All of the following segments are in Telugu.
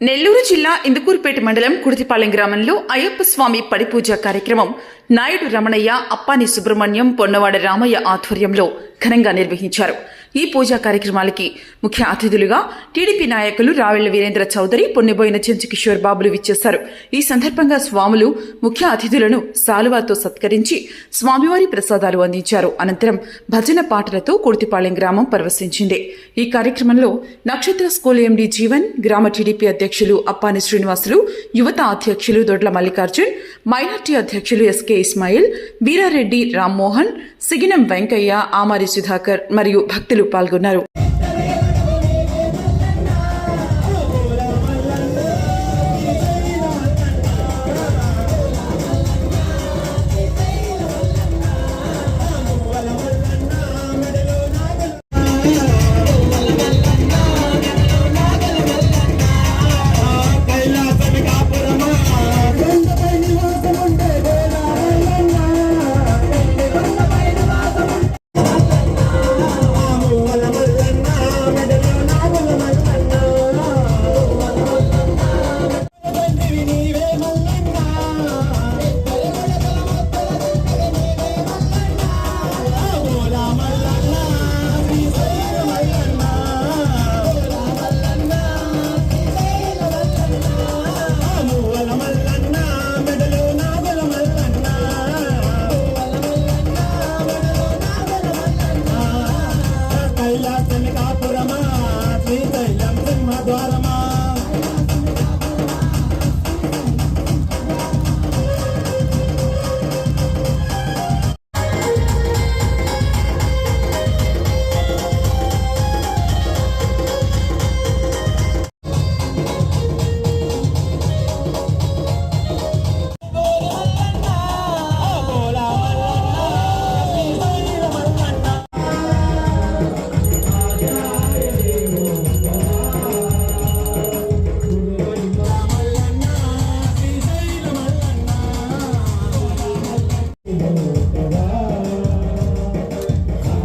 నెల్లూరు జిల్లా ఇందుకూరుపేట మండలం కుడితిపాలెం గ్రామంలో అయ్యప్ప స్వామి పడిపూజ కార్యక్రమం నాయుడు రమణయ్య అప్పాని సుబ్రహ్మణ్యం పొన్నవాడ రామయ్య ఆధ్వర్యంలో ఘనంగా నిర్వహించారు. ఈ పూజా కార్యక్రమాలకి ముఖ్య అతిథులుగా టీడీపీ నాయకులు రావెళ్ళ వీరేంద్ర చౌదరి పొన్నిబోయిన చెంచుకిషోర్ బాబులు విచ్చేశారు. ఈ సందర్భంగా స్వాములు ముఖ్య అతిథులను సాలువాతో సత్కరించి స్వామివారి ప్రసాదాలు అందించారు. అనంతరం భజన పాటలతో కుర్తిపాళెం గ్రామం పరవశించింది. ఈ కార్యక్రమంలో నక్షత్ర స్కూల్ ఎండీ జీవన్ గ్రామ టీడీపీ అధ్యక్షులు అప్పాని శ్రీనివాసులు యువత అధ్యక్షులు దొడ్ల మల్లికార్జున్ మైనార్టీ అధ్యక్షులు ఎస్కే ఇస్మాయిల్ వీరారెడ్డి రామ్మోహన్ సిగినం వెంకయ్య ఆమారి సుధాకర్ మరియు భక్తులు పాల్గొన్నారు.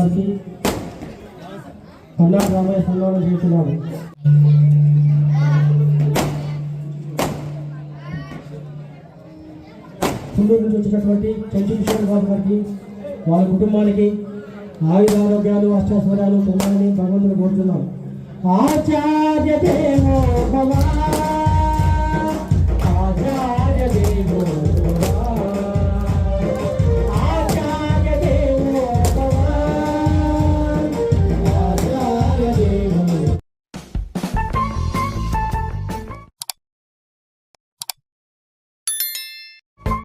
గారికి కన్నా రామయ్య సన్మానం చేస్తున్నాను కుండూరు నుంచి వచ్చినటువంటి చంద్రకిషోర్ బాబు గారికి వాళ్ళ కుటుంబానికి ఆయుధ ఆరోగ్యాలు అష్టాస్వరాలు పొందాలని భగవంతుని కోరుతున్నాం ఆచార్య దేవో భవ